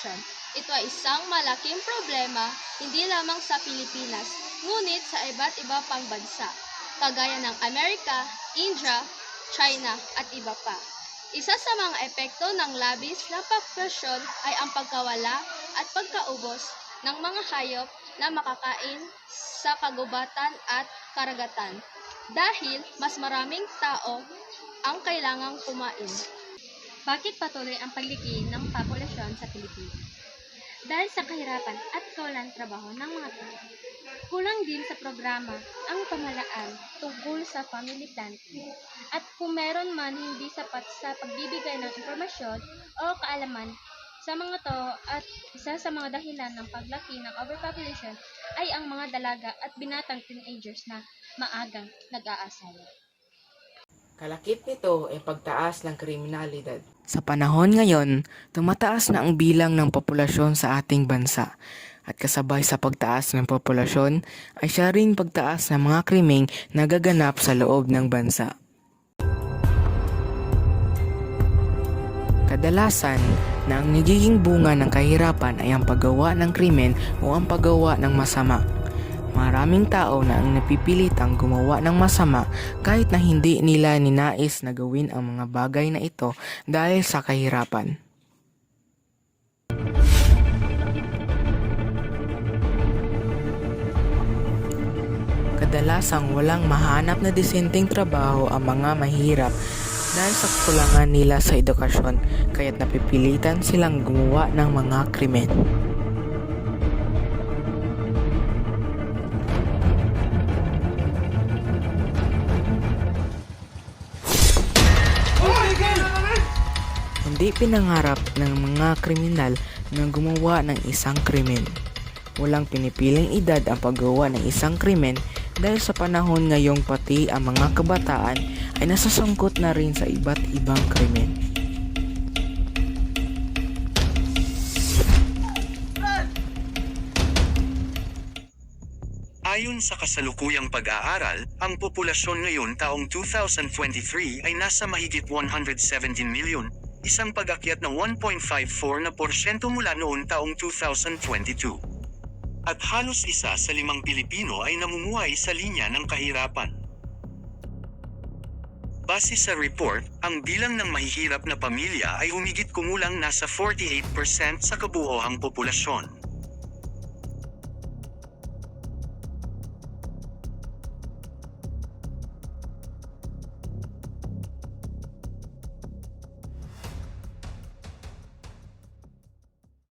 population. Ito ay isang malaking problema hindi lamang sa Pilipinas, ngunit sa iba't iba pang bansa, kagaya ng Amerika, India, China at iba pa. Isa sa mga epekto ng labis na populasyon ay ang pagkawala at pagkaubos ng mga hayop na makakain sa kagubatan at karagatan dahil mas maraming tao ang kailangang kumain. Bakit patuloy ang pagliki ng populasyon sa Pilipinas? Dahil sa kahirapan at kawalan trabaho ng mga tao. Kulang din sa programa ang pamalaan tungkol sa family planning. At kung meron man hindi sapat sa pagbibigay ng impormasyon o kaalaman sa mga to at isa sa mga dahilan ng paglaki ng overpopulation ay ang mga dalaga at binatang teenagers na maagang nag-aasawa. Kalakip nito ay pagtaas ng kriminalidad. Sa panahon ngayon, tumataas na ang bilang ng populasyon sa ating bansa. At kasabay sa pagtaas ng populasyon ay siya ring pagtaas ng mga krimeng nagaganap sa loob ng bansa. Kadalasan na ang nagiging bunga ng kahirapan ay ang paggawa ng krimen o ang paggawa ng masama. Maraming tao na ang napipilitang gumawa ng masama kahit na hindi nila ninais na gawin ang mga bagay na ito dahil sa kahirapan. Kadalasang walang mahanap na disenteng trabaho ang mga mahirap dahil sa kulangan nila sa edukasyon kaya't napipilitan silang gumawa ng mga krimen. Hindi pinangarap ng mga kriminal na gumawa ng isang krimen. Walang pinipiling edad ang paggawa ng isang krimen dahil sa panahon ngayong pati ang mga kabataan ay nasasangkot na rin sa iba't ibang krimen. Ayon sa kasalukuyang pag-aaral, ang populasyon ngayon taong 2023 ay nasa mahigit 117 milyon, isang pag-akyat ng 1.54 na porsyento mula noon taong 2022. At halos isa sa limang Pilipino ay namumuhay sa linya ng kahirapan. Base sa report, ang bilang ng mahihirap na pamilya ay humigit kumulang nasa 48% sa kabuoang populasyon.